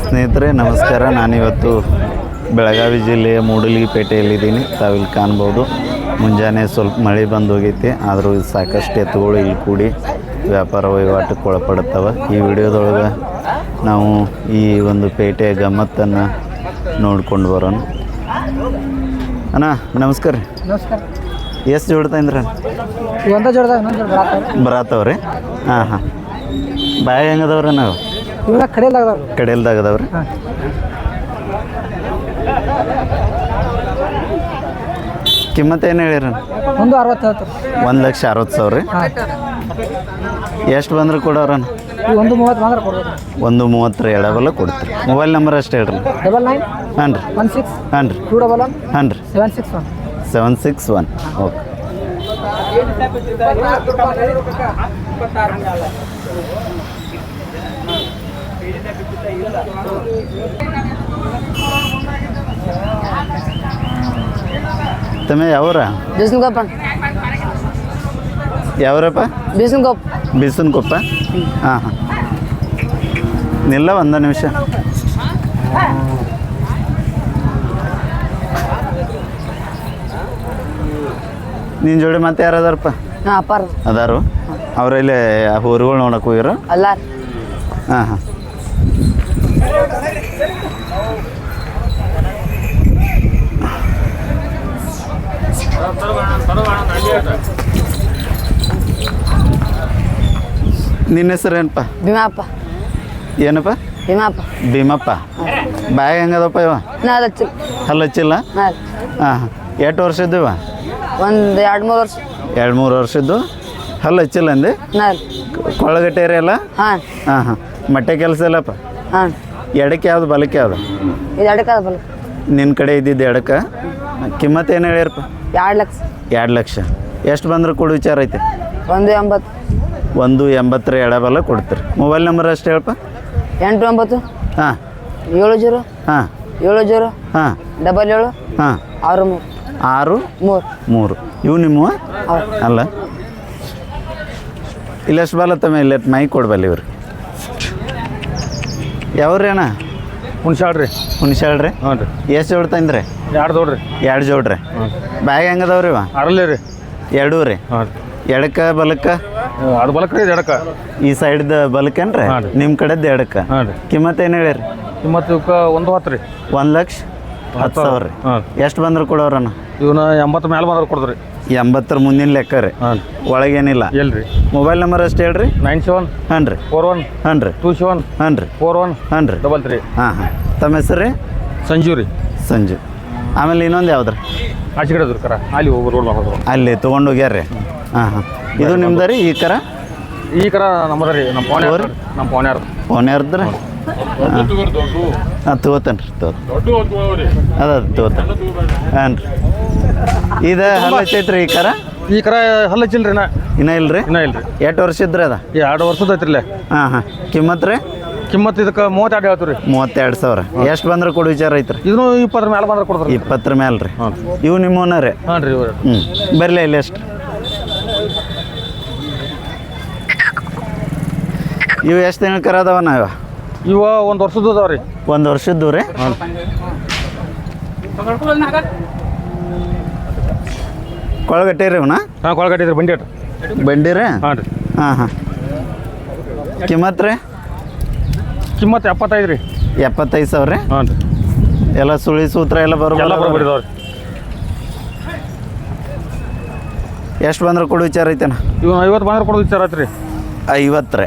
ಸ್ನೇಹಿತರೆ ನಮಸ್ಕಾರ. ನಾನಿವತ್ತು ಬೆಳಗಾವಿ ಜಿಲ್ಲೆಯ ಮೂಡಲಗಿಪೇಟೆಯಲ್ಲಿದ್ದೀನಿ. ತಾವಿಲ್ಲಿ ಕಾಣ್ಬೋದು. ಮುಂಜಾನೆ ಸ್ವಲ್ಪ ಮಳೆ ಬಂದು ಹೋಗೈತಿ ಆದರೂ ಸಾಕಷ್ಟು ಎತ್ತುಗಳು ಇಲ್ಲಿ ಕೂಡಿ ವ್ಯಾಪಾರ ವಹಿವಾಟಕ್ಕೆ ಒಳಪಡುತ್ತವೆ. ಈ ವಿಡಿಯೋದೊಳಗೆ ನಾವು ಈ ಒಂದು ಪೇಟೆಯ ಗಮ್ಮತ್ತನ್ನು ನೋಡ್ಕೊಂಡು ಬರೋಣ. ಅಣ್ಣ ನಮಸ್ಕಾರ ರೀ. ನಮಸ್ಕಾರ. ಎಷ್ಟು ಜೋಡ್ತಾ ಇಂದ್ರ ಈ ಒಂದ ಜೋಡ್ದಾಗ ಇನ್ನೊಂದು ಜೋಡ್ ಬರತ್ತಾವ ಬರತ್ತವ್ರಿ? ಹಾಂ ಹಾಂ. ಬಾಯ ಹೆಂಗದವ್ರಿ ನಾವು? ಇವಾಗ ಕಡೆಯಲ್ಲಾಗದಾವ ಕಡೆಯಲ್ದಾಗ ಅದಾವ್ರಿ ಹಾಂ. ಕಿಮ್ಮತ್ತು ಏನು ಹೇಳಿರ? ಒಂದು ಅರವತ್ತು ಹೇಳ್ತಾರೆ ಒಂದು ಲಕ್ಷ ಅರವತ್ತು ಸಾವಿರ ರೀ? ಎಷ್ಟು ಬಂದ್ರೆ ಕೊಡೋರ ಒಂದು ಮೂವತ್ತು ಮಾತ್ರ ಕೊಡ್ಬೇಕು ಒಂದು ಮೂವತ್ತರ ಎಡಬಲ್ಲ ಕೊಡ್ತೀರಿ. ಮೊಬೈಲ್ ನಂಬರ್ ಅಷ್ಟು ಹೇಳ್ರಿ. ಡಬಲ್ ನೈನ್ ಹಾಂ ರೀ. ಒನ್ ಸಿಕ್ಸ್ ಹಾಂ ರೀ. ಟೂ ಡಬಲ್ ಒನ್ ಹಾಂ ರೀ. Seven six one seven six one okay ತಮ್ಮ ಯಾವ್ರ? ಬಿಸಿನಗೊಪ್ಪ. ಯಾವ್ರಪ್ಪ? ಯಾವರಪ್ಪ ಬಿಸನ್ ಕೊಪ್ಪ ಹಾಂ ಹಾಂ. ನಿಲ್ಲ ಒಂದು ನಿಮಿಷ. ನಿನ್ನ ಜೋಡಿ ಮತ್ತೆ ಯಾರು ಅದಾರಪ್ಪ ಅದಾರು. ಅವರಲ್ಲಿ ಊರುಗಳು ನೋಡಕ್ಕೆ ಹೋಗಿರೋ? ಅಲ್ಲ ಹಾಂ ಹಾಂ. ನಿನ್ನ ಹೆಸರು ಏನಪ್ಪ? ಭೀಮಪ್ಪ. ಏನಪ್ಪ? ಭೀಮಪ್ಪ. ಭೀಮಪ್ಪ. ಬ್ಯಾಗ್ ಹೆಂಗದಪ್ಪ ಇವ? ಹಲ್ಲು ಹಚ್ಚಿಲ್ಲ ಹಾಂ ಎಷ್ಟು ವರ್ಷದ್ದು ಇವ? ಒಂದು ಎರಡು ಮೂರು ವರ್ಷ. ಎರಡು ಮೂರು ವರ್ಷದ್ದು. ಹಲ್ಲು ಹಚ್ಚಿಲ್ಲ ಅಂದೆ ನಾ ಕೊಳಗಟ್ಟೇರಿ ಅಲ್ಲ? ಹಾಂ. ಹಾಂ ಹಾಂ. ಮೊಟ್ಟೆ ಕೆಲಸ ಇಲ್ಲಪ್ಪ ಹಾಂ. ಎಡಕ್ಕೆ ಯಾವ್ದು ಬಲಕ್ಕೆ ಯಾವ್ದು? ಇದು ಎಡಕ್ಕೆ ನಿನ್ನ ಕಡೆ ಇದ್ದಿದ್ದು ಎಡಕ್ಕೆ? ಕಿಮ್ಮತ್ ಏನು ಹೇಳ್ಯಾರಪ್ಪ? ಎರಡು ಲಕ್ಷ. ಎರಡು ಲಕ್ಷ. ಎಷ್ಟು ಬಂದ್ರೆ ಕೊಡು ವಿಚಾರ ಐತೆ? ಒಂದು ಎಂಬತ್ತು. ಒಂದು ಎಂಬತ್ತರ ಎಡಬಲ ಕೊಡ್ತೀರಿ. ಮೊಬೈಲ್ ನಂಬರ್ ಅಷ್ಟು ಹೇಳಪ್ಪ ಎಂಟು ಒಂಬತ್ತು. ಹಾಂ. ಏಳು ಜೀರೋ. ಹಾಂ. ಏಳು ಜೀರೋ. ಹಾಂ. ಡಬಲ್ ಏಳು. ಹಾಂ. ಆರು ಮೂರು ಆರು ಮೂರು. ಮೂರು. ಇವು ನಿಮ್ಮ ಅಲ್ಲ. ಇಲ್ಲೆಷ್ಟು ಬಲ ತಮ್ಮ ಇಲ್ಲ ಮೈ ಕೊಡ್ಬಲ್ಲ ಇವ್ರು. ಯಾವ್ರಿ ಅಣ್ಣ? ಹುಣ್ಸಾಳ್ರಿ. ಹುಣ್ಸಾಳ್ರಿ? ಹ್ಞೂ ರೀ. ಎಷ್ಟು ಜೋಡ್ ತಂದ್ರಿ? ಎರಡು ದೊಡ್ರಿ ಎರಡು ಜೋಡ್ರಿ. ಬ್ಯಾಗ್ ಹೆಂಗದವ್ರಿ ಇವ? ಅರಲಿ ರೀ. ಎರಡೂ ರೀ. ಹಾಂ ರೀ. ಎಡಕ್ಕೆ ಬಲಕ್ಕೆ? ಅದು ಬಲಕ್ಕೆ ರೀ ಎಡಕ್ಕೆ. ಈ ಸೈಡ್ದ ಬಲಕ್ಕೇನ್ರಿ? ರೀ. ನಿಮ್ಮ ಕಡೆದ್ದು ಎಡಕ್ಕೆ. ಹಾಂ ರೀ. ಕಿಮ್ಮತ್ತು ಏನು ಹೇಳಿರಿ? ಮತ್ತು ಇವಕ್ಕೆ ಒಂದು ಹತ್ತು ರೀ. ಒಂದು ಲಕ್ಷ? ಹತ್ತು ಸಾವಿರ ರೀ. ಹಾಂ. ಎಷ್ಟು ಬಂದ್ರೆ ಕೊಡೋರಣ್ಣ? ಇವನ್ನ ಎಂಬತ್ತು ಮೇಲೆ ಬಂದ್ರೆ ಕೊಡ್ದ್ರಿ ಎಂಬತ್ತರ ಮುಂದಿನ ಲೆಕ್ಕ ರೀ. ಹಾಂ. ಒಳಗೇನಿಲ್ಲ. ಎಲ್ರಿ ಮೊಬೈಲ್ ನಂಬರ್ ಅಷ್ಟು ಹೇಳ್ರಿ? ನೈನ್ ಸೆವೆನ್ ಹಾಂ ರೀ. ಫೋರ್ ಒನ್ ಹಾಂ ರೀ. ಟೂ ಸೆವೆನ್ ಹಾಂ ರೀ. ಫೋರ್ ಒನ್ ಹಾಂ ರೀ. Double three. ಹಾಂ ಹಾಂ. ತಮ್ಮ ಹೆಸರು ರೀ? ಸಂಜು ರೀ. ಸಂಜು. ಆಮೇಲೆ ಇನ್ನೊಂದು ಯಾವ್ದು ರೀ ಆಚೆ ಕಡೆ ಕರ ಅಲ್ಲಿ ಹೋಗಿ ರೋಡ್ ಮಾಡೋದು ಅಲ್ಲಿ ತೊಗೊಂಡು ಹೋಗ್ಯಾರ ರೀ ಹಾಂ ಹಾಂ. ಇದು ನಿಮ್ದು ರೀ? ಈ ಕರ? ಈ ಕರ ನಮ್ಮದ ರೀ. ನಮ್ಮ ಫೋನ್ ಅವ್ರು? ನಮ್ಮ ಪೋನ್ಯಾರ ಫೋನ್ ಯಾರ್ದು ರೀ? ಹಾಂ. ತಗೋತಾನೆ ರೀ ತಗೋತ ಅದ ತಗೋತಾನೆ. ಹಾಂ ರೀ. ಇದು ಹಲ್ಲ ಹಚ್ಚೈತ್ರಿ ಈ ಕರ? ಈ ಕರ ಹಲ್ಲ ರೀ ನಾ. ಇನ್ನೂ ಇಲ್ಲ ರೀ ಇನ್ನ ಇಲ್ರಿ. ಎಷ್ಟು ವರ್ಷ ಇದ್ರೆ ಅದ? ಎರಡು ವರ್ಷದ ಐತ್ರಿಲ್ಲೇ ಹಾಂ ಹಾಂ. ಕಿಮ್ಮತ್ ರೀ? ಕಿಮ್ಮತ್ ಇದಕ್ಕೆ ಮೂವತ್ತೆರಡು ಹೇಳ್ತೀವಿ ರೀ ಮೂವತ್ತೆರಡು ಸಾವಿರ. ಎಷ್ಟು ಬಂದ್ರೆ ಕೊಡು ವಿಚಾರ ಐತ್ರಿ? ಇದನ್ನು ಇಪ್ಪತ್ತರ ಮೇಲೆ ಬಂದ್ರೆ ಕೊಡ್ತಾರೆ ಇಪ್ಪತ್ತರ ಮೇಲೆ ರೀ. ಇವು ನಿಮ್ಮವನ ರೀ ಹಾಂ ರೀ ಇವ್ರು. ಹ್ಞೂ ಬರಲಿ ಇಲ್ಲಿ ಎಷ್ಟು ಇವು ಎಷ್ಟು ತಿಂಗಳ ಕರ ಅದಾವ ನಾವ? ಇವ ಒಂದು ವರ್ಷದ್ದು ಅದಾವ ರೀ. ಒಂದು ವರ್ಷದ್ದು ರೀ? ಕೊಳಗಟ್ಟೆ ರೀ ಇವನ? ಹಾಂ ರೀ ಬಂಡಿ ಬಂಡಿ ರೀ? ಹಾಂ ರೀ. ಹಾಂ ಹಾಂ. ಕಿಮ್ಮತ್ತು ರೀ? ಕಿಮ್ಮತ್ ಎಪ್ಪತ್ತೈದು ರೀ. ಎಪ್ಪತ್ತೈದು ಸಾವಿರ ರೀ? ಹಾಂ ರೀ. ಎಲ್ಲ ಸುಳಿ ಸೂತ್ರ ಎಲ್ಲ ಎಲ್ಲ ರೀ. ಎಷ್ಟು ಬಂದ್ರೆ ಕೊಡು ವಿಚಾರ ಐತೆನ? ಇವ್ ಐವತ್ತು ಬಂದ್ರೆ ಕೊಡೋ ವಿಚಾರ ಐತ್ರಿ. ರೀ ಐವತ್ತು ರೀ.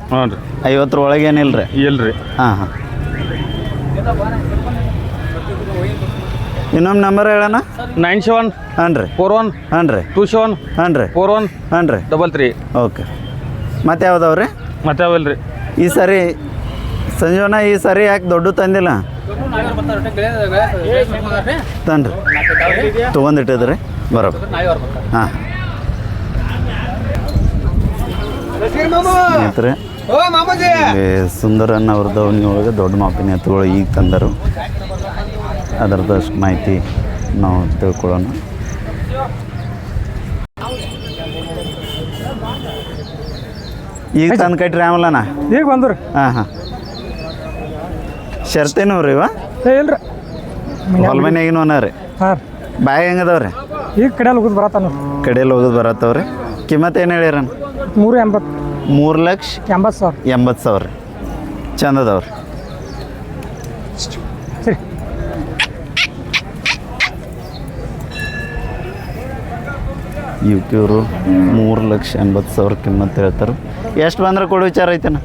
ಐವತ್ತರ ಒಳಗೇನಿಲ್ಲ ರೀ ಇಲ್ಲ ರೀ ಹಾಂ ಹಾಂ. ಇನ್ನೊಂದು ನಂಬರ್ ಹೇಳೋಣ ನೈನ್ ಸೆವೆನ್. ಹಾಂ ರೀ. Four one. ಹಾಂ ರೀ. Two seven. ಹಾಂ ರೀ. Four one. ಹಾಂ ರೀ. Double three. ಓಕೆ. ಮತ್ತೆ ಯಾವ್ದವ ರೀ ಮತ್ತೆ ಯಾವಲ್ಲ ರೀ ಈ ಸರಿ ಸಂಜೀವನ ಈ ಸರಿ ಯಾಕೆ ದೊಡ್ಡ ತಂದಿಲ್ಲ? ತನ್ರಿ ತೊಗೊಂಡಿಟ್ಟಿದ್ರಿ? ಬರೋಬ್ಬರ. ಹಾಂ. ಸ್ನೇಹಿತರೆ ಇಲ್ಲಿ ಸುಂದರನ್ ಅವ್ರದ್ದು ಒಳಗೆ ದೊಡ್ಡ ಮಾಪಿನ ಎತ್ತುಗಳು ಈಗ ತಂದರು. ಅದರದಷ್ಟು ಮಾಹಿತಿ ನಾವು ತಿಳ್ಕೊಳ್ಳೋಣ. ಈಗ ತಂದು ಕಟ್ರಿ ಆಮಲನ? ಈಗ ಬಂದ್ರಿ. ಹಾಂ ಹಾಂ. ಶರ್ತೇನು ರೀ ಇವ? ಇಲ್ರಿ. ಹೊಲ ಮನ್ಯಾಗಿನೂ ರೀ? ಹಾಂ ಬಾಯಿ ಹೆಂಗದವ್ರಿ? ಈಗ ಕಡೆಯಲ್ಲಿ ಹೋಗುದು ಬರತ್ತಾನ ಕಡೆಯಲ್ಲಿ ಹೋಗೋದು ಬರತ್ತವ್ರಿ? ಕಿಮ್ಮತ್ ಏನು ಹೇಳಿರನ್? ಮೂರು ಎಂಬತ್ತು. ಮೂರು ಲಕ್ಷ ಎಂಬತ್ತು ಸಾವಿರ. ಎಂಬತ್ತು ಸಾವಿರ ರೀ. ಚಂದ ಅದಾವ್ರಿ ಸರಿ ಇವ್ಕಿವ್ರು ಮೂರು ಲಕ್ಷ ಎಂಬತ್ತು ಸಾವಿರ ಕಿಮ್ಮತ್ತು ಹೇಳ್ತಾರೆ. ಎಷ್ಟು ಬಂದ್ರೆ ಕೊಡು ವಿಚಾರ ಐತೆನ?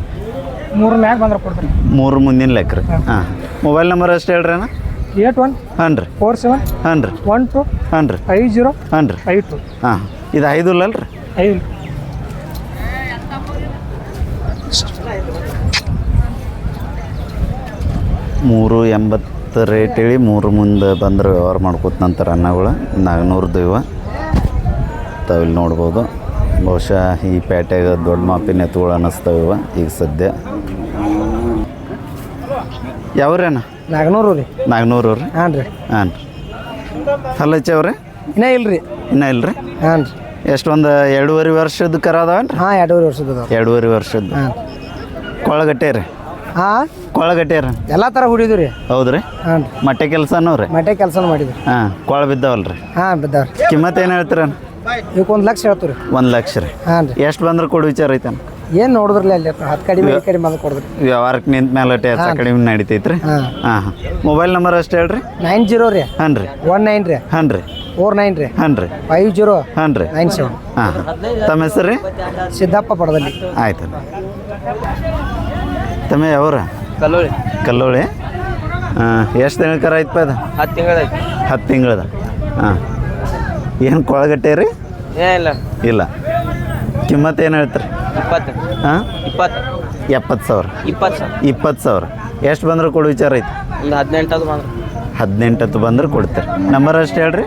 ಮೂರು ಮ್ಯಾಗ ಬಂದ್ರೆ ಕೊಡ್ತೀನಿ. ಮೂರು ಮುಂದಿನ ಲೆಕ್ಕ ರೀ. ಹಾಂ. ಮೊಬೈಲ್ ನಂಬರ್ ಅಷ್ಟು ಹೇಳ್ರಿ ಅಣ್ಣ? ಏಟ್ ಒನ್ ಹಾಂ ರೀ. ಫೋರ್ ಸೆವೆನ್ ಹಾಂ ರೀ. ಒನ್ ಟು ಹಾಂ ರೀ. ಐದು ಜೀರೋ ಹಾಂ ರೀ. ಐದು ಟು. ಹಾಂ. ಇದು ಐದು ಅಲ್ಲ ರೀ ಐದು. ಮೂರು ಎಂಬತ್ತು ರೇಟ್ ಹೇಳಿ ಮೂರು ಮುಂದೆ ಬಂದ್ರೆ ವ್ಯವಹಾರ ಮಾಡ್ಕೋತ ನಂತರ ಅನ್ನಗಳು ನಾಲ್ಕುನೂರದು ಇವ ತಾವಿಲ್ಲಿ ನೋಡ್ಬೋದು. ಬಹುಶಃ ಈ ಪೇಟೆಗ ದೊಡ್ಡ ಮಾಪಿನ ಎತ್ತುಗಳು ಅನ್ನಿಸ್ತಾವ ಇವ ಈಗ ಸದ್ಯ. ಯಾವ್ರೇನ ನಾಲ್ಕುನೂರು ರೀ. ನಾಲ್ಕುನೂರು ರೀ? ಹಾಂ ರೀ ಹಾಂ ರೀ ಹಲ್ಲ ಹಚ್ಚವ್ರಿ ಇನ್ನೂ ಇಲ್ಲ ರೀ ಇನ್ನೂ ಇಲ್ಲ ರೀ ಹಾಂ ರೀ ಎಷ್ಟು ಒಂದು ಎರಡೂವರೆ ವರ್ಷದ ಕರ ಅದಾವೇನು ಹಾಂ ಎರಡೂವರೆ ವರ್ಷದ ಅದಾವ ಎರಡೂವರೆ ವರ್ಷದ್ದು. ಹಾಂ. ಕೊಳಗಟ್ಟೆ ರೀ? ಹಾಂ? ಕೊಳಗಟ್ಟೆ ರೀ? ಎಲ್ಲ ಥರ ಹುಡಿದ್ವಿ ರೀ. ಹೌದು ರೀ ಹಾಂ ರೀ. ಮಟ್ಟೆ ಕೆಲಸನೂ ರೀ? ಮಟ್ಟೆ ಕೆಲಸ ಮಾಡಿದ್ವಿ. ಹಾಂ ಕೊಳ ಬಿದ್ದಾವಲ್ಲ ರೀ ಹಾಂ ಬಿದ್ದಾವ್ರಿ. ಕಿಮ್ಮತ್ತು ಏನು ಹೇಳ್ತೀರ ಇವಕ್ಕೆ ಒಂದು ಲಕ್ಷ ಹೇಳ್ತೀವಿ ರೀ ಒಂದು ಲಕ್ಷ ರೀ. ಹಾಂ ರೀ. ಎಷ್ಟು ಬಂದ್ರೆ ಕೊಡು ವಿಚಾರ ಐತನ ಏನು ನೋಡಿದ್ರಲ್ಲ ಅಲ್ಲಿ ಹತ್ತು ಕಡಿಮೆ ಈ ಕಡಿಮೆ ಅದು ಕೊಡಿದ್ರಿ. ವ್ಯವಹಾರಕ್ಕೆ ನಿಂತ ಮೇಲೆ ಹೆಚ್ಚು ಕಡಿಮೆ ನಡೀತೈತ್ರಿ? ಹಾಂ. ಹಾಂ ಹಾಂ. ಮೊಬೈಲ್ ನಂಬರ್ ಅಷ್ಟೇ ಹೇಳ್ರಿ? ನೈನ್ ಜೀರೋ ರೀ. ಹಾಂ ರೀ. ಒನ್ ನೈನ್ ರೀ. ಹಾಂ ರೀ. ಫೋರ್ ನೈನ್ ರೀ. ಹಾಂ ರೀ. ಫೈವ್ ಜೀರೋ ಹಾಂ ರೀ. ನೈನ್ ಸೆವೆನ್ ಹಾಂ ಹಾಂ. ತಮ್ಮ ಹೆಸರು ರೀ? ಸಿದ್ದಪ್ಪ ಪಡದಲ್ಲಿ. ಆಯ್ತು. ತಮ್ಮ ಯಾವ್ರ? ಕಲ್ಲೋಳಿ. ಕಲ್ಲೋಳಿ? ಹಾಂ ಎಷ್ಟು ತಿಂಗಳ ಕರ ಐತಪ್ಪ ಅದು? ಹತ್ತು ತಿಂಗಳ ಹತ್ತು ತಿಂಗಳದ. ಹಾಂ. ಏನು ಕೊಳಗಟ್ಟೆ ರೀ? ಇಲ್ಲ. ಇಲ್ಲ. ಕಿಮ್ಮತ್ತು ಏನು ಹೇಳ್ತಾರೆ? ಇಪ್ಪತ್ತು. ಹಾಂ? ಇಪ್ಪತ್ತು. ಎಪ್ಪತ್ತು ಸಾವಿರ. ಇಪ್ಪತ್ತು ಸಾವಿರ. ಇಪ್ಪತ್ತು ಸಾವಿರ. ಎಷ್ಟು ಬಂದ್ರೆ ಕೊಡು ವಿಚಾರ ಐತಿ? ಒಂದು ಹದಿನೆಂಟು ಬಂದ್ರೆ. ಹದಿನೆಂಟತ್ತು ಬಂದ್ರೆ ಕೊಡ್ತೀರಿ. ನಂಬರ್ ಅಷ್ಟು ಹೇಳ್ರಿ.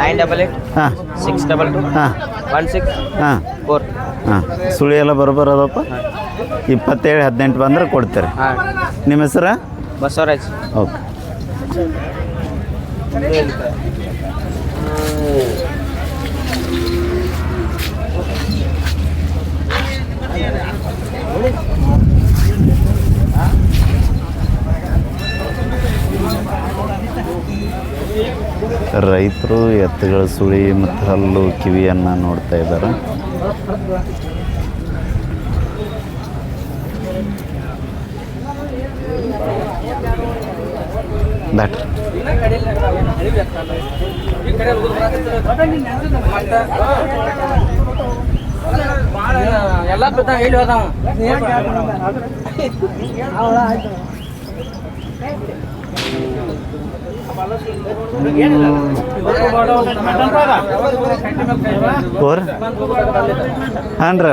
ನೈನ್ ಡಬಲ್ ಏಟ್ ಹಾಂ. ಸಿಕ್ಸ್ ಡಬಲ್ ಟು ಹಾಂ. ಒನ್ ಸಿಕ್ಸ್ ಹಾಂ. ಫೋರ್ ಹಾಂ. ಸುಳಿ ಎಲ್ಲ ಬರೋಬರದಪ್ಪ? ಇಪ್ಪತ್ತೇಳು ಹದಿನೆಂಟು ಬಂದ್ರೆ ಕೊಡ್ತಾರೆ. ಹಾಂ. ನಿಮ್ಮ ಹೆಸರು? ಬಸವರಾಜ್. ಓಕೆ. ರೈತರು ಎತ್ತುಗಳ ಸುಳಿ ಮತ್ತು ಹಲ್ಲು ಕಿವಿಯನ್ನು ನೋಡ್ತಾ ಇದ್ದಾರೆ. ದಟ್ ಎಲ್ಲ ಎಲ್ಲಿ ಹೋದಾವ ಓರ್ ಹಾಂ ರೀ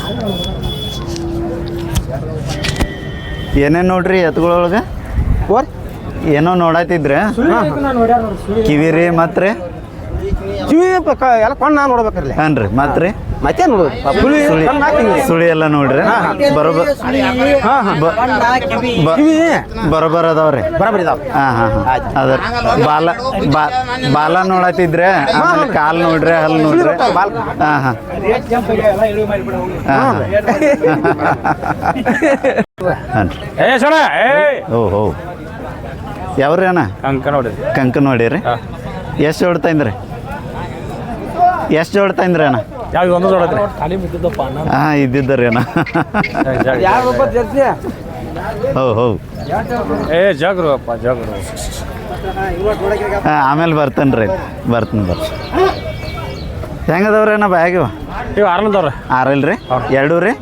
ಏನೇನು ನೋಡ್ರಿ ಎತ್ತುಗಳೊಳಗೆ ಓರ್ ಏನೋ ನೋಡತ್ತಿದ್ರೆ ಕಿವಿರಿ ಮತ್ತು ಕಿವಿ ಎಲ್ಲ ಕೊಂಡ ರೀ ಮತ್ತೆ ರೀ ಮತ್ತೆ ನೋಡ್ಬೇಕು ಸುಳಿ ಕಣ್ಣ್ ಎಲ್ಲ ನೋಡ್ರಿ. ಬರೋಬರ್ ಹಾ. ಹಾ ಬ- ಕಿವಿ ಬರೋಬರ್ ಅದಾವ್ರಿ. ಬರಬರಿ ಇದಾವ. ಹಾ ಹಾ ಹಾ. ಅದ ಬಾಲ ಬಾ- ಬಾಲ ನೋಡತಿದ್ರೆ ಆಮೇಲೆ ಕಾಲ್ ನೋಡ್ರಿ ಹಲ್ ನೋಡ್ರಿ. ಬಾಲ್. ಹಾ ಹಾ. ಹಾ ಹಾಂ. ರೀ. ಏ ಸಣ ಏ. ಓ ಹೋ ಯಾವ್ರಿ ಅಣ್ಣ? ಕಂಕ ನೋಡಿ ಕಂಕ ನೋಡಿರಿ ಎಷ್ಟು ಹೊಡ್ತಾ ತಂದ್ರಿ ಎಷ್ಟು ಜೋಡ್ತಾ ತಂದ್ರಿ ಅಣ್ಣ? ಯಾವ ಒಂದು ನೋಡತ್ರಿ ಹಾಂ ಇದ್ದಿದ್ದರಿ ಅಣ್ಣ. ಹೌ ಹೋ ಹೋ. ಏ ಜಾಗ್ರು ಅಪ್ಪ ಜಾಗ್ರು. ಹಾಂ ಆಮೇಲೆ ಬರ್ತೇನೆ ರೀ. ಬರ್ತೀನಿ ಬರ್ತೀನಿ. ಹೆಂಗದವ್ರಿ ಅಣ್ಣ ಬ್ಯಾಗಿವ ಇವು ಆರಲ್ರಿ ಆರಲ್ ರೀ? ಎರಡು ರೀ?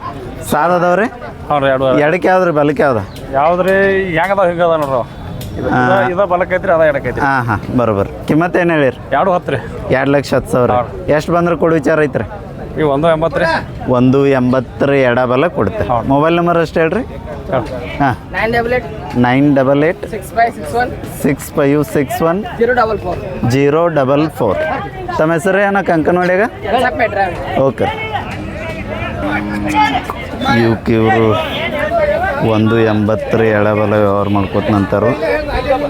ಸಾದ್ ಅದಾವ್ರಿ ಅವ್ರು ಎರಡು ಎಡಕ್ಕೆ ಯಾವ್ದು ರೀ ಬಲಕ್ಕೆ ಯಾವ್ದು? ರೀ? ಹೆಂಗದ ಹಿಂಗದ ನೋಡ್ರಿ ಇದು ಬಲಕೈತ್ರಿ ಅದ ಹಾಂ ಹಾಂ ಬರೋಬರ್. ಕಿಮ್ಮತ್ತು ಏನು ಹೇಳಿರಿ? ಎರಡು ಹತ್ತು ರೀ ಎರಡು ಲಕ್ಷ ಹತ್ತು ಸಾವಿರ. ಎಷ್ಟು ಬಂದ್ರೆ ಕೊಡು ವಿಚಾರ ಐತ್ರಿ. ಒಂದು ಎಂಬತ್ತು ರೀ ಒಂದು ಎಂಬತ್ತರ ಎಡ ಬಲ ಕೊಡ್ತೀರಿ ಮೊಬೈಲ್ ನಂಬರ್ ಅಷ್ಟು ಹೇಳ್ರಿ? ಹಾಂ. Nine double eight. Nine double eight. Six five six one. Zero double four. Zero double four. ತಮ್ಮ ಹೆಸರು ಏನೋ ಕಂಕನವಾಡ್ಯಾಗ ಓಕೆ. ಇವಕ್ಕೆ ಇವರು ಒಂದು ಎಂಬತ್ತರ ಎಡಬಲ ವ್ಯವಹಾರ ಮಾಡ್ಕೋತ ನಂತರ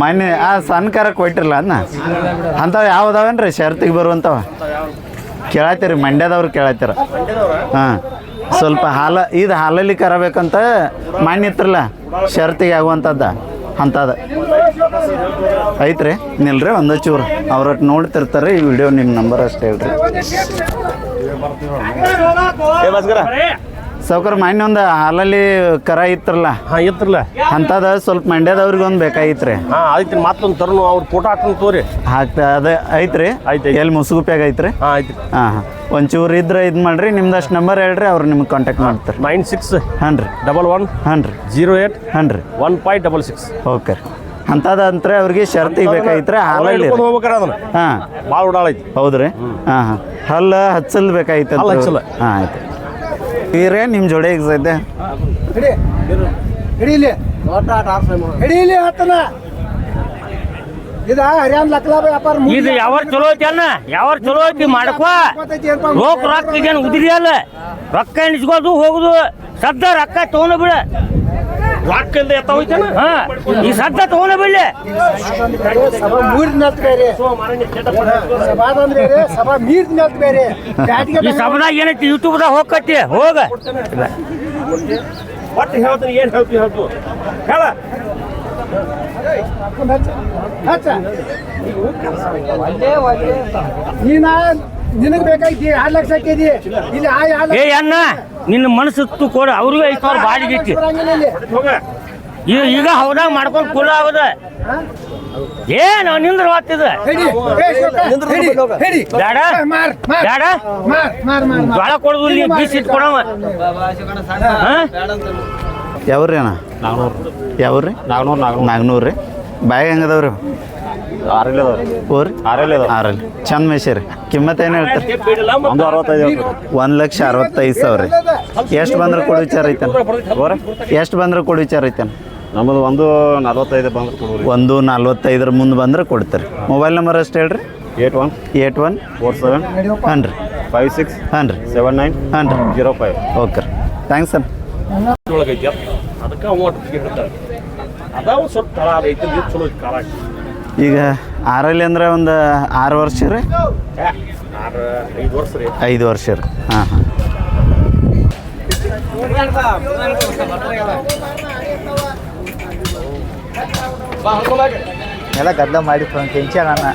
ಮೊನ್ನೆ, ಆ ಸಣ್ಣ ಕಾರ ಕೊಟ್ಟಿರಲ್ಲ ಅದನ್ನ ಅಂಥವು ಯಾವ್ದಾವೇನ್ರಿ? ಶರ್ತಿಗೆ ಬರುವಂಥವ? ಕೇಳತ್ತೀರಿ ಮಂಡ್ಯದವ್ರು ಕೇಳತ್ತೀರ ಹಾಂ, ಸ್ವಲ್ಪ ಹಾಲ, ಇದು ಹಾಲಲ್ಲಿ ಕರಬೇಕಂತ ಮಣ್ಣು ಇತ್ರಲ್ಲ ಶರ್ತಿಗೆ ಆಗುವಂಥದ್ದು ಅಂಥದ್ದು ಐತ್ರಿ, ನಿಲ್ರಿ ಒಂದು ಚೂರು. ಅವ್ರಟ್ ನೋಡ್ತಿರ್ತಾರೆ ಈ ವಿಡಿಯೋ ನಿಮ್ಮ ನಂಬರ್ ಅಷ್ಟೇ ಹೇಳ್ರಿ. ಸಾವ್ಕಾರ ಮೊನ್ನೆ ಒಂದು ಹಾಲಲ್ಲಿ ಕರ ಇತ್ರಲ್ಲ ಹಾ ಇತ್ರಲ್ಲ ಅಂಥದ್ದು ಸ್ವಲ್ಪ ಮಂಡ್ಯದವ್ರಿಗೆ ಒಂದು ಬೇಕಾಗಿತ್ರಿ. ಹಾ ಆಯ್ತು ಮತ್ತೊಂದು ತರನು ಅವ್ರ ಫೋಟೋ ಹಾಕೊಂಡು ತೋರಿ. ಹಾಕ್ತಾ ಅದ ಐತ್ರಿ? ಆಯ್ತು. ಎಲ್ಲಿ ಮುಸುಗುಪ್ಯಾಗ ಐತ್ರಿ? ಹಾ ಆಯ್ತು ಹಾಂ ಹಾಂ. ಒಂಚೂರು ಇದ್ರೆ ಇದು ಮಾಡ್ರಿ ನಿಮ್ದಷ್ಟು ನಂಬರ್ ಹೇಳ್ರಿ ಅವ್ರು ನಿಮ್ಗೆ ಕಾಂಟ್ಯಾಕ್ಟ್ ಮಾಡ್ತಾರೆ. ನೈನ್ ಸಿಕ್ಸ್ ಹಾಂ ರೀ ಡಬಲ್ ಒನ್ ಹಾಂ ರೀ ಜೀರೋ ಏಟ್ ಹಾಂ ರೀ one five double six. Okay ರೀ. ಅಂಥದ್ದಂತ್ರೆ ಅವ್ರಿಗೆ ಶರ್ತಿ ಬೇಕಾಗಿತ್ತು ಹಾಲಲ್ಲಿ ಹಿಡ್ಕೊಂಡು ಹೋಗ್ಬೇಕಾರ ಅದನ್ನ. ಹಾಂ. ಭಾಳ ಉಡಾಳೈತಿ ಹೌದ್ರಿ? ಹಾಂ ಹಾಂ. ಹಲ್ಲ ಹಚ್ಚಲ್ ಬೇಕಾಗಿತ್ತು. ಹಾಂ ಆಯ್ತು. ಈರೇ ನಿಮ್ಮ ಜೋಡಿ ಈಗ ಸದ್ಯ? ಇದ ಹರಿಯಾಣ ಲಕ್ಲಾ ವ್ಯಾಪಾರ ಇದು ಯಾವ ಚಲೋ ಐತಿ ಅನ್ನ ಯಾವ ಚಲೋ ಐತಿ ಮಾಡ್ಕೋ. ರೊಕ್ಕ ರೊಕ್ಕ ಈಗೇನು ಉದ್ರಿ ಅಲ್ಲ. ರೊಕ್ಕ ಎಣಿಸ್ಕೋದು ಹೋಗುದು. ಸದ್ದ ರೊಕ್ಕ ತಗೊಂಡು ಬಿಡ ರೊಕ್ಕ ಇಲ್ದೆ ಎತ್ತ ಹೋಯ್ತೇನ? ಹಾ. ಈ ಸದ್ದ ತಗೊಂಡ ಬಿಡ್ಲಿ ಸಭಾ ಮೂರ್ ನೆಲ್ತ್ ಬೇರೆ. ಸಭಾದಂದ್ ಅಂದ್ರೆ ಸಭಾ ನೆಲ್ತ್ ಬೇರೆ ಬ್ಯಾಟಿಗೆ ಈ ಸಭದಾಗ ಏನೈತಿ? ಯೂಟ್ಯೂಬ್ದಾಗ ಹೋಗತಿ ಹೋಗ. ಒಟ್ಟು ಹೇಳ್ತೀನಿ ಏನು ಹೇಳ್ತೀವಿ ಹೇಳ್ತು? ಹೇಳ. ಹಚ್ಚ ನೀನ ನಿನಗ್ ಬೇಕಾಗಿ ಎರಡು ಲಕ್ಷ ಹಾಕಿದಿ. ಇಲ್ಲಿ ಆ ಎರಡ್ ನಿನ್ನ ಮನಸ್ಸು ಕೊಡ. ಅವ್ರಿಗೂ ಐದು ಸಾವಿರ ಬಾಡಿಗೆ ಐತಿ. ಈಗ ಈಗ ಹೌದಾಗ ಮಾಡ್ಕೊಂಡು ಕುಲ ಆಗದ. ಏನು ನಿಂದ್ರ ಹಿಡಿ. ಬೇಡ ಮಾರ್ ಮಾರ್. ಬೇಡ. ಜೋಳ ಕೊಡುದು ಇಲ್ಲಿ ಬೀಸ್ ಇಟ್ಕೊಡವ ಯಾವ್ರಿ ಅಣ್ಣ? ಯಾವ್ರಿ? ನಾಗ್ನೂರು ನಾಗ್ನೂರು. ರೀ. ಬ್ಯಾಗ್ ಹೆಂಗದವ್ರಿ ಆರಲ್ಲಿ ಓರಿ ಆರಲ್ಲಿ ಆರಲ್ಲಿ ಚಂದ ಮೇಸಿರಿ ಕಿಮ್ಮತ್ ಏನು ಹೇಳ್ತಾರೆ? ಒಂದು ಅರವತ್ತೈದು ಒಂದು ಲಕ್ಷ ಅರವತ್ತೈದು ಸಾವಿರ. ರೀ ಎಷ್ಟು ಬಂದ್ರೆ ಕೊಡು ವಿಚಾರ ಐತನ ಎಷ್ಟು ಬಂದ್ರೆ ಕೊಡು ವಿಚಾರ ಐತನ ನಮ್ಮದು ಒಂದು ನಲ್ವತ್ತೈದು ಬಂದ್ರೆ ಒಂದು ನಲ್ವತ್ತೈದರ ಮುಂದೆ ಬಂದ್ರೆ ಕೊಡ್ತಾರೆ. ಮೊಬೈಲ್ ನಂಬರ್ ಅಷ್ಟು ಹೇಳ್ರಿ? Eight one eight one four seven ಹಾಂ ರೀ ಫೈವ್ ಸಿಕ್ಸ್ ಹಾಂ ರೀ ಸೆವೆನ್ ನೈನ್ ಹಾಂ ರೀ ಜೀರೋ ಫೈವ್. ಓಕೆ ರೀ. ಥ್ಯಾಂಕ್ಸ್ ಸರ್ ಅದಕ್ಕೆ ಅಮೌಂಟ್ ಹೇಳ್ತಾರೆ. ಅದಾವ ಸ್ವಲ್ಪ ತಳ ಐತಿ ಚಲೋ ಕಾಲ ಈಗ ಆರಲ್ಲಿ ಅಂದ್ರೆ ಒಂದು ಆರು ವರ್ಷ ರೀ? ಆರು ಐದು ವರ್ಷ ರೀ. ಐದು ವರ್ಷ ರೀ ಹಾಂ ಹಾಂ. ಎಲ್ಲ ಗದ್ದ ಮಾಡಿ ಟೆನ್ಷನ್ ಅನ್ನ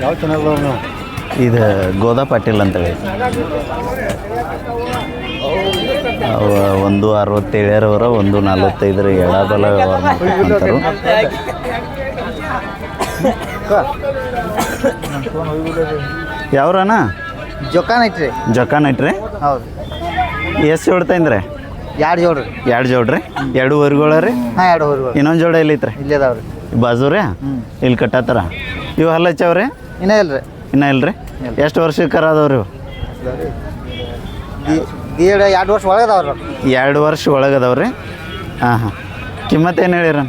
ಯಾವ ಚೆನ್ನಾಗಿ ಇದು ಗೋದಾ ಪಾಟೀಲ್ ಅಂತೇಳಿ ಅವ ಒಂದು ಅರವತ್ತೇಳರವರ ಒಂದು ನಲವತ್ತೈದರ ಎಡಬಲ ವ್ಯವಹಾರ ಮಾಡ್ಕೊಂತಾರು ಯಾವ್ರಣ್ಣ? ಜೊಕಾನ್ ಐತ್ರಿ. ಜೊಕಾನ್ ಐತ್ರಿ? ಹೌದು. ಎಷ್ಟು ಜೋಡ್ತೈಂದ್ರಿ ಎರಡು ಜೋಡ್ರಿ. ಎರಡು ಜೋಡ್ರಿ? ಎರಡು ಊರುಗಳ ರೀ? ಹಾಂ ಎರಡು ಹೊರಗಳು. ಇನ್ನೊಂದು ಜೋಡ ಇಲ್ಲಿ ಐತ್ರಿ? ಇಲ್ಲಿ ಅದಾವ್ರಿ. ಬಾಜು ರೀ ಇಲ್ಲಿ ಕಟ್ಟತ್ತಾರ? ಇವು ಹಲ್ಲ ಹಚ್ಚವ್ರಿ? ಇಲ್ಲ ಇಲ್ರಿ. ಇನ್ನೂ ಇಲ್ರಿ? ಎಷ್ಟು ವರ್ಷಕ್ಕೆ ಕರ ಅದಾವ್ರಿ ಇವು? ದಿ ಎರಡು ವರ್ಷ ಒಳಗೆ ಅದಾವ್ರಿ ಎರಡು ವರ್ಷ ಒಳಗದವ್ರಿ ಹಾಂ ಹಾಂ. ಕಿಮ್ಮತ್ತು ಏನು ಹೇಳಿರ?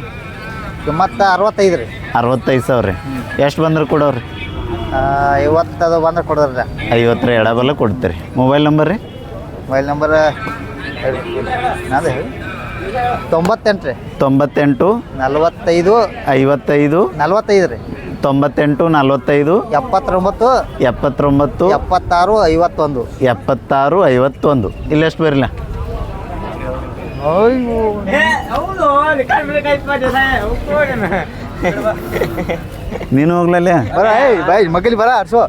ಕಿಮ್ಮತ್ತ ಅರವತ್ತೈದು ರೀ. ಅರವತ್ತೈದು ಸಾವಿರ ರೀ. ಎಷ್ಟು ಬಂದ್ರೆ ಕೊಡೋರಿ? ಐವತ್ತದು ಬಂದ್ರೆ ಕೊಡೋದ್ರಿ ಐವತ್ತರ ಎಡಬಲ್ಲ ಕೊಡ್ತೀರಿ. ಮೊಬೈಲ್ ನಂಬರ್ ರೀ? ಮೊಬೈಲ್ ನಂಬರ್ ತೊಂಬತ್ತೆಂಟು ರೀ. ತೊಂಬತ್ತೆಂಟು ನಲ್ವತ್ತೈದು ಐವತ್ತೈದು ನಲ್ವತ್ತೈದು ರೀ. ತೊಂಬತ್ತೆಂಟು ನಲ್ವತ್ತೈದು. ಎಪ್ಪತ್ತೊಂಬತ್ತು. ಎಪ್ಪತ್ತೊಂಬತ್ತು. ಎಪ್ಪತ್ತಾರು ಐವತ್ತೊಂದು. ಎಪ್ಪತ್ತಾರು ಐವತ್ತೊಂದು. ಇಲ್ಲೆಷ್ಟು ಬರಲಿಲ್ಲ ನೀನು ಹೋಗ್ಲಲ್ಲ? ಬರ ಏಯ್ ಬಾಯ್ ಮಗಲಿ ಬರ ಅರ್ಸೋ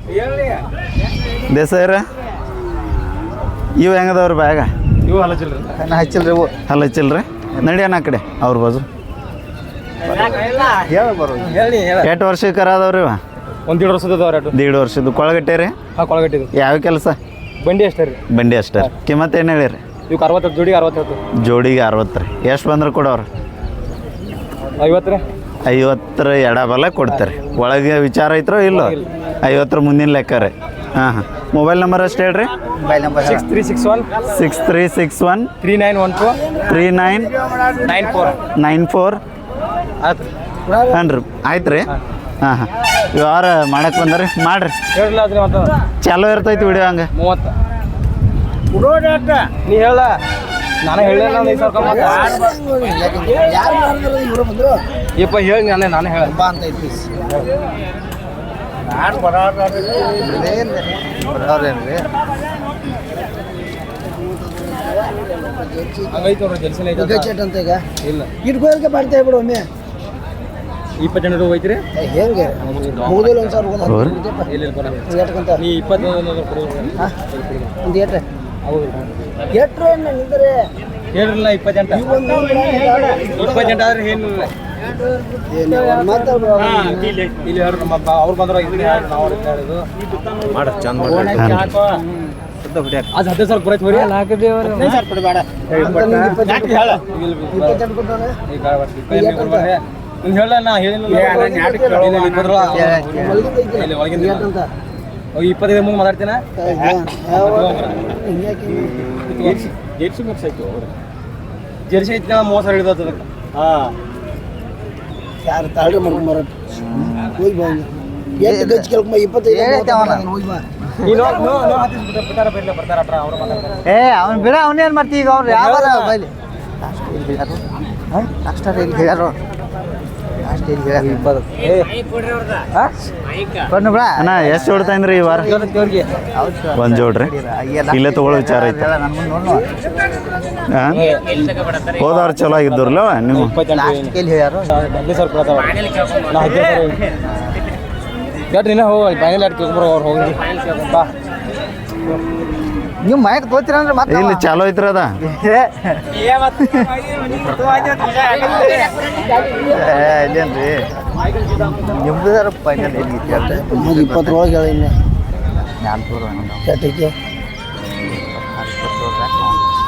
ದೇಸಾಯರ? ಇವು ಹೆಂಗದವ್ರಿ ಬ್ಯಾಗ? ಇವು ಹಲಚಿಲ್ರಿ ನಾ ಹಚ್ಚಿಲ್ರಿ ಇವು. ಹಲ್ಲ ಹಚ್ಚಿಲ್ರಿ ನಡಿಯಣ ಆ ಕಡೆ ಅವ್ರ ಬಾಜು. ಹೇಳ ಬರೋ ಹೇಳಿ ಹೇಳ. ಎಷ್ಟು ವರ್ಷಕ್ಕೆ ಕರ ಅದಾವ್ರಿ ಒಂದು ಎರಡು ವರ್ಷದ ಅದಾವ ದೀಡ್ ವರ್ಷದ್ದು. ಕೊಳಗಟ್ಟೆ ರೀ? ಹಾಂ ಕೊಳಗಟ್ಟಿದ್ದು ಯಾವ ಕೆಲಸ? ಬಂಡಿ ಅಷ್ಟೇ ರೀ. ಬಂಡಿ ಅಷ್ಟೇ ಕಿಮತ್ ಏನು ಹೇಳಿರಿ? ಇವಕ್ಕೆ ಅರವತ್ತು ಜೋಡಿಗೆ ಅರವತ್ತು ಜೋಡಿಗೆ ಅರವತ್ತು ರೀ. ಎಷ್ಟು ಬಂದ್ರೆ ಕೊಡೋರು? ಐವತ್ತು ರೀ. ಐವತ್ತರ ಎಡಬಲ ಕೊಡ್ತಾರೆ. ಒಳಗೆ ವಿಚಾರ ಐತ್ರೋ ಇಲ್ಲೋ? ಐವತ್ತರ ಮುಂದಿನ ಲೆಕ್ಕ ರೀ. ಹಾಂ ಹಾಂ. ಮೊಬೈಲ್ ನಂಬರ್ ಅಷ್ಟು ಹೇಳ್ರಿ? Mobile number six three six one. Six three six one. Three nine one four three nine. Nine four. Nine four. ಆಯ್ತು ಹಾಂ ರೀ ಆಯ್ತು ರೀ ಹಾಂ ಹಾಂ. ವ್ಯವಹಾರ ಮಾಡಕ್ಕೆ ಬಂದ್ರಿ? ಮಾಡಿರಿ. ಚಾಲೋ ಇರ್ತೈತಿ ವಿಡಿಯೋ ಹಂಗೆ. ಮೂವತ್ತು. ನೀ ಹೇಳ. ನಾನು ಹೇಳಲ್ಲ ಐದು ಸಾವಿರ ಹೇಳಿ ನಾನೇ ನಾನು ಹೇಳ ಅಂತ ಐತಿ ಬರೋರೇನ್ರಿ? ಹಂಗೈತೆ ನೋಡ್ರಿ ಜಲ್ಸಿನ ಐತೆ ಚೇಟ್ ಅಂತ ಈಗ. ಇಲ್ಲ. ಇಟ್ಕೋರ್ಗೆ ಮಾಡ್ತೇವೆ ಬಿಡು ಒಮ್ಮೆ. ಇಪ್ಪತ್ತೆಂಟು ಜನರು ಏ, ಹೆಂಗೆ? ಮುಗಿದಿಲ್ಲ ಒಂದು ಸಾವಿರ ನೀ ಇಪ್ಪತ್ತೊಂದು ಕೊಡು ಒಂದು ಹೌದು. ಎಟ್ರೆ ನಿಂದರೆ? ಹೇಳಿರಲ್ಲ ಇಪ್ಪತ್ತೆಂಟು ಇಪ್ಪತ್ತೆಂಟು ಆದ್ರೆ ಏನಿಲ್ಲ ಇಲ್ಲಿ ಹೇಳ್ರಿ ನಮ್ಮ ಅವ್ರು ಬಂದ್ರೆ ನಾವು ಮಾಡ ಚಂದ ಅದು ಹದಿನೈದು ಸಾವಿರ ಹದಿನೈದು ಸಾವಿರ ಇಪ್ಪತ್ತೆಂಟು ಈಗ ಬರ್ರಿ ನೀನು ಹೇಳ ನಾ ಹೇಳಿಲ್ಲ ಇಪ್ಪತ್ತೈದು ಮುಂದೆ ಮಾತಾಡ್ತೀನ? ಜೆರ್ಸಿ ಮಿಕ್ಸ್ ಆಯ್ತು ಜರ್ಸಿ ಐತಿ ನಾ ಮೂವತ್ತು ಸಾವಿರ ಹಿಡಿದ ಅದಕ್ಕೆ. ಹಾಂ. ಯಾರು ತಾಳ್ರೆ ಮಾಡ್ಕೊಂಡ್ ಬರೋದು? ಹೋಗಿ ಬಾ ಇಪ್ಪತ್ತೈದು? ಹೋಗಿ ಬಾ. ಏ ಅವ್ನು ಬಿಡ ಅವನೇನು ಮಾಡ್ತೀವಿ ಈಗ ಅವ್ರು? ಯಾವ ಬೈಲಿ? ಲಾಸ್ಟ್ ಇಲ್ಲಿ ಹೇಳ್ಯಾರು? ಲಾಸ್ಟ್ ಇಲ್ಲಿ ಹೇಳ್ಯಾರು? ಇಬ್ಬರು ಕೊಡ್ನು ಬಿಡ ಅಣ್ಣ ಎಷ್ಟು ಹೊಡ್ತಾಯಿನ್ರಿ ಈ ವಾರ? ಒಂದು ಜೋಡ್ರಿ. ಇಲ್ಲೇ ತಗೊಳ್ಳೋ ವಿಚಾರ ಐತೆ. ಹೋದವ್ರು ಚಲೋ ಆಗಿದ್ದವ್ರಲ್ಲ ನೀವು? ಇಪ್ಪತ್ತೆಂಟು ಲಾಸ್ಟ್ ಕೇಳಿ ಹೇಳ್ಯಾರು. ಹದಿನೈದು ಸಾವಿರ ಕೊಡತಾವ ನಾ ಹದಿನೈದು ಸಾವಿರ ಎಷ್ಟು ನೀನೇ ಹೋಗಿ ಫೈನಲ್ ಆಡ್ ಕೇಳ್ಕೊಂಬರೋ ಅವ್ರು ಹೋಗಿ ಬಾ. ನೀವು ಮೈಕ್ ತೋತಿರಂದ್ರೆ ಮತ್ತೆ ಇಲ್ಲಿ ಚಾಲೋ ಐತ್ರ ಅದ. ಇಲ್ಲೇನ್ರಿ? ನಿಮ್ದಾರ ಫೈನಲ್ ಎಲ್ಲಿ ಒಂದು ಇಪ್ಪತ್ತರೊಳಗೆ ಹೇಳಿ ಇನ್ನು. ನಾಲ್ಕೂರು ಎಷ್ಟಕ್ಕೆ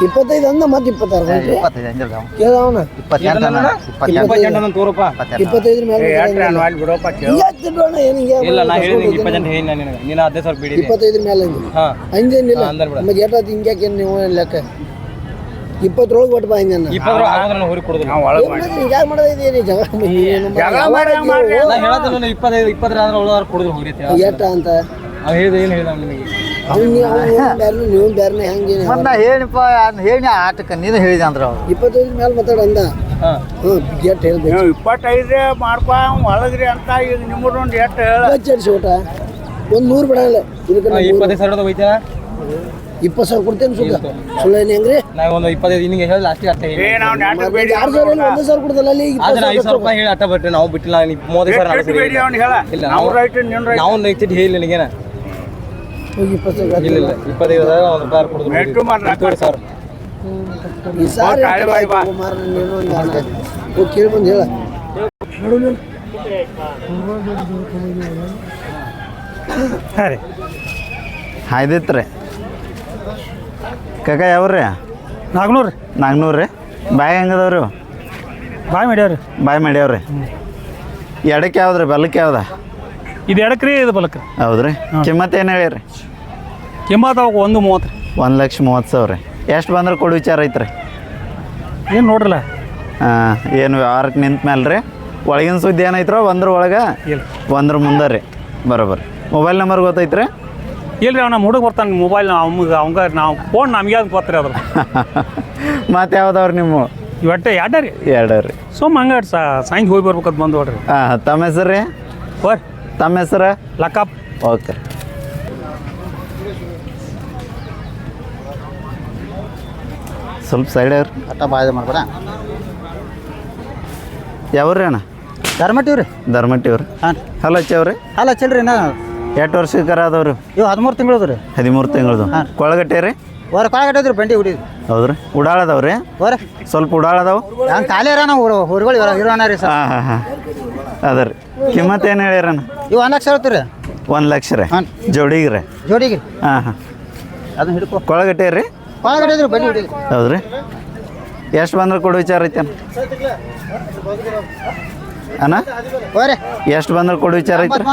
ಇಪ್ಪತ್ತೈದು ಅಂದ ಮತ್ತೆ ಇಪ್ಪತ್ತಾರು ಇಪ್ಪತ್ತೈದು ಅಂಜಲ್ ನಾವು. ಕೇಳವನ ಇಪ್ಪತ್ತೆಂಟು ಅನ್ನ, ಇಪ್ಪತ್ತೆಂಟು. ಇಪ್ಪತ್ತೆಂಟು ತೋರಪ್ಪ. ಇಪ್ಪತ್ತೈದ್ರ ಮೇಲೆ ಇವತ್ತು ಬಿಡೋಣ ಏನು ಹಿಂಗೆ ಇಲ್ಲ ನಾ ಹೇಳಿ ಇಪ್ಪತ್ತೆಂಟು ಹೇಳಿ ನಾನು ನಿನಗೆ. ನೀನು ಹದಿನೈದು ಸಾವಿರ ಬಿಡಿ. ಇಪ್ಪತ್ತೈದ್ರ ಮೇಲೆ ಅಂದು. ಹಾಂ. ಹಂಗೇನಿಲ್ಲ. ಹಾ, ಅಂದರ್ ಬಿಡ. ನಮಗೆ ಎಷ್ಟಾಯ್ತು ಹಿಂಗ್ಯಾಕೆ ಏನು ನೀವು ಲೆಕ್ಕ? ಇಪ್ಪತ್ತರೊಳಗೆ ಒಟ್ಟು ಬಾ ಹಿಂಗೆ ಇಪ್ಪತ್ತು ಆಗೋದ್ರೆ ನಾನು ಹೊರಗೆ ಕೊಡೋದಿಲ್ಲ. ಹಿಂಗ್ಯಾಕೆ ಮಾಡೋದು ಏನು ಜಗಳ ನಾ ಹೇಳತ್ತೆ ನಾನು ಇಪ್ಪತ್ತೈದು ಇಪ್ಪತ್ತರ ಆದ್ರೆ ಉಳಿದಾರ ಕೊಡೋದು ಅಂತ. ಹೇಳಿದ ಏನು ಹೇಳಿದ ಬೇರೆ ನೀವು ಬೇರೆ ಹೆಂಗೇನು. ಮತ್ತೆ ನಾ ಹೇಳಿಪ್ಪ ಹೇಳಿ ಆಟಕ್ಕೆ ನೀನು ಹೇಳಿದೆ ಅಂದ್ರೆ ಅವ್ರು. ಇಪ್ಪತ್ತೈದು ಮೇಲೆ ಮಾತಾಡ ಅಂದ. ಹಾಂ. ಹ್ಞೂ ಎಟ್ಟು ಹೇಳ್ಬೇಕು? ಇಪ್ಪತ್ತೈದು ಮಾಡ್ಕೊ ಒಳಗ್ರಿ ಅಂತ ಈಗ ನಿಮ್ಮದೊಂದು ಎಷ್ಟು ಹೇಳ. ಹಚ್ಚಡಿಸಿ ಊಟ. ಒಂದು ನೂರು ಬಿಡಲ್ಲ ಇದಕ್ಕೆ ನಾವು ಇಪ್ಪತ್ತೈದು ಸಾವಿರದ ಹೋಯ್ತಾ ಇಪ್ಪತ್ತು ಸಾವಿರ ಕೊಡ್ತೇನೆ ಸುತ್ತ ಸುಳ್ಳು ಏನು ಹೆಂಗ್ರಿ? ನಾವು ಒಂದು ಇಪ್ಪತ್ತೈದು ನಿನಗೆ ಹೇಳಿ ಲಾಸ್ಟಿಗೆ ಅಷ್ಟೇ ಹೇಳಿ ಮತ್ತೆ ಎರಡು ಸಾವಿರ ಇಲ್ಲ ಒಂದೇ ಸಾವಿರ ಕೊಡ್ತಲ್ಲ ಅಲ್ಲಿ ಆದ್ರೆ ಐದು ಸಾವಿರ ರೂಪಾಯಿ ಹೇಳಿ ಅಟ್ಟ ಬಿಟ್ಟರೆ ನಾವು ಬಿಟ್ಟಿಲ್ಲ ನೀ ಮೂವತ್ತೈದು ಸಾವಿರ. ಇಲ್ಲ ನಾವು ನಾವು ನೆಕ್ಸ್ಟ್ ಹೇಳಿ ನಿನಗೇನ ಹೋಗಿ ಇಪ್ಪತ್ತು ಇಲ್ಲ ಇಲ್ಲ ಇಪ್ಪತ್ತೈದು ಅದಾಗ ಒಂದು ರೂಪಾಯಿ ಕೊಡೋದು ಇಪ್ಪತ್ತೇಳು ಸಾವಿರ. ಈ ಸಾರಿ ಮಾರ ನೀನು ಒಂದು ಯಾರ್ನ ಹೋಗಿ ಕೇಳಿ ಬಂದು ಹೇಳ. ಹಾಂ ರೀ. ಹಾಯ್ದಿತ್ತು ರೀ ಕಾಕ ಯಾವ್ರಿ? ನಾಲ್ಕುನೂರು ರೀ. ನಾಲ್ಕುನೂರು ರೀ. ಬಾಯ್ ಹೆಂಗದವ್ರಿ? ಬಾಯ್ ಮಾಡ್ಯಾವ್ರಿ. ಬಾಯ್ ಮಾಡ್ಯಾವ್ರಿ. ಎಡಕ್ಕೆ ಯಾವ್ದು ರೀ ಯಾವ್ದಾ ಯಾವ್ದ? ಇದು ಎರಡು ರೀ ಇದು ಬಲಕ್ಕೆ ಹೌದು ರೀ ಕಿಮ್ಮತ್ತು ಏನು ಹೇಳಿರಿ ಕೆಂಬಾತ ಒಂದು ಮೂವತ್ತು ರೀ. ಒಂದು ಲಕ್ಷ ಮೂವತ್ತು ಸಾವಿರ ರೀ. ಎಷ್ಟು ಬಂದ್ರೆ ಕೊಡು ವಿಚಾರ ಐತ್ರಿ. ಏನು ನೋಡ್ರಲ್ಲ? ಹಾಂ ಏನು ವ್ಯವಹಾರಕ್ಕೆ ನಿಂತ ಮೇಲೆ ರೀ ಒಳಗಿನ ಸುದ್ದಿ ಏನೈತ್ರ ಒಂದ್ರ ಒಳಗೆ ಒಂದ್ರ ಮುಂದೆ ರೀ. ಬರೋಬ್ಬರಿ ಮೊಬೈಲ್ ನಂಬರ್ ಗೊತ್ತೈತ್ರಿ? ಇಲ್ಲ ರೀ ಅವ್ನು ನಮ್ಮ ಹುಡುಗ ಬರ್ತಾನೆ ಮೊಬೈಲ್ ಅವ್ಗೆ ಅವಂಗ ನಾವು ಫೋನ್ ನಮಗೆ ಅದು ಗೊತ್ತ್ರಿ ಅದ್ರ ಮತ್ತೆ ಯಾವ್ದವ್ರಿ ನಿಮ್ಮ? ಇವಟ್ಟೆ ಎರಡ ರೀ ಎರಡ ರೀ ಸಾ ಸಾಯಂಕಾಲ ಹೋಗಿ ಬರ್ಬೇಕಂತ ಬಂದು ನೋಡ್ರಿ. ಹಾಂ ತಮ್ಮ ಹೆಸರು ರೀ ಹೋರಿ. ತಮ್ಮ ಹೆಸರು? ಲಕಪ್. ಓಕೆ. ಸ್ವಲ್ಪ ಸೈಡ್ ಅವ್ರಿ. ಅಟ್ಟ ಬಾಯ್ದ ಮಾಡ್ಬೇಡ. ಯಾವ್ರಿ ಅಣ್ಣ? ಧರ್ಮಟ್ಟಿವ್ರಿ ಧರ್ಮಟ್ಟಿವ್ರಿ ಹಾಂ. ಹಲೋ ಹಚ್ಚವ್ರಿ ಹಲೋ ಚಲ್ರಿ ನಾ ಎಷ್ಟು ವರ್ಷಕ್ಕೆ ಅದಾವ್ರಿ ಇವು ಹದಿಮೂರು ತಿಂಗಳದು ರೀ ಹದಿಮೂರು ತಿಂಗಳದು. ಕೊಳಗಟ್ಟೆ ರೀ? ಹೊರ ಕಾಳಗಟ್ಟೈತ್ರಿ ಬಂಡಿ ಹೌದ್ರಿ? ಹೊರ ಸ್ವಲ್ಪ ಉಡಾಳದವು ಹಂಗೆ ಖಾಲಿ ಇರೋಣ ಹೊರಗಳು ಇರೋಣ ರೀ ಸರ್. ಹಾಂ ಹಾಂ ಹಾಂ. ಅದ ರೀ. ಕಿಮ್ಮತ್ತು ಏನು ಇವು ಒಂದು ಲಕ್ಷ ಹೇಳ್ತೀರಿ ಒಂದು ಲಕ್ಷ ರೀ. ಹಾಂ. ಜೋಡಿಗೆ ರೀ. ಜೋಡಿಗೆ ಹಾಂ ಹಾಂ. ಅದನ್ನ ಹಿಡ್ಕೊ. ಕೊಳಗಟ್ಟೆ ರೀ? ಬಂಡಿ ಹೌದ್ರಿ. ಎಷ್ಟು ಬಂದ್ರೆ ಕೊಡು ವಿಚಾರ ಐತೆ ಅಣ್ಣ? ಎಷ್ಟು ಬಂದ್ರೆ ಕೊಡು ವಿಚಾರ ಐತೆ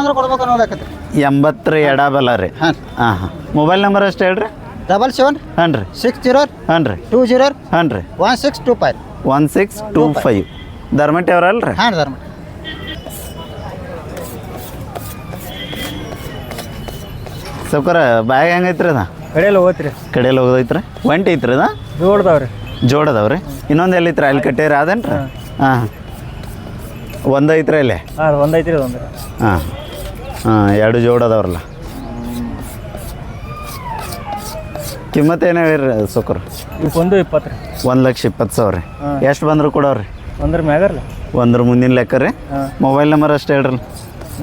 ಎಂಬತ್ತರ ಎಡಬಲ ರೀ. ಹಾಂ. ಹಾಂ ಹಾಂ. ಮೊಬೈಲ್ ನಂಬರ್ ಅಷ್ಟು ಹೇಳ್ರಿ? ಡಬಲ್ ಸೆವೆನ್ ಹಾಂ ರೀ ಸಿಕ್ಸ್ ಜೀರೋ ಹಾಂ ರೀ ಟೂ ಜೀರೋ ಹಾಂ ರೀ one six two five. One six two five. Dharmatti ಅವರಲ್ಲ ರೀ ಹಾಂ ಧರ್ಮ ಸೌಕರ ಬ್ಯಾಗ್ ಹೆಂಗೈತ್ರಿ ಅದ? ಕಡೆಯಲ್ಲಿ ಹೋಗ್ತೀರಿ ಕಡೆಯಲ್ಲಿ ಹೋಗೋದೈತ್ರಿ? ಒಂಟಿ ಐತ್ರಿ ಅದ? ಜೋಡದವ್ರಿ. ಜೋಡದವ್ರಿ? ಇನ್ನೊಂದು ಎಲ್ಲಿತ್ರಿ? ಅಲ್ಲಿ ಕಟ್ಟೇರಿ ಅದೇನ್ರಿ? ಹಾಂ. ಒಂದು ಐತ್ರಿ ಅಲ್ಲಿ? ಹಾಂ ಒಂದೈತ್ರಿ ಐತ್ರಿ ಒಂದು ಹಾಂ. ಹಾಂ ಎರಡು ಜೋಡ್ ಅದಾವ್ರಲ್ಲ ಏನೇ ರೀ ಸೌಕರ್? ಒಂದು ಇಪ್ಪತ್ತು ರೀ. ಒಂದು ಲಕ್ಷ ಇಪ್ಪತ್ತು ಸಾವಿರ ರೀ. ಎಷ್ಟು ಬಂದರು ಕೊಡೋರಿ ಒಂದ್ರ ಮ್ಯಾಗರ್ಲ ಒಂದ್ರ ಮುಂದಿನ ಲೆಕ್ಕ ರೀ. ಮೊಬೈಲ್ ನಂಬರ್ ಅಷ್ಟು ಹೇಳ್ರಿ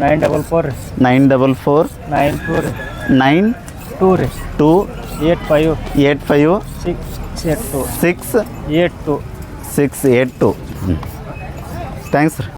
ನೈನ್ ಡಬಲ್ ಫೋರ್ ರೀ. Nine double four nine two ರೀ. ನೈನ್ ಟೂ ರೀ. Two eight five. Eight five six eight two. Six eight two. Six eight two. Thanks ರೀ.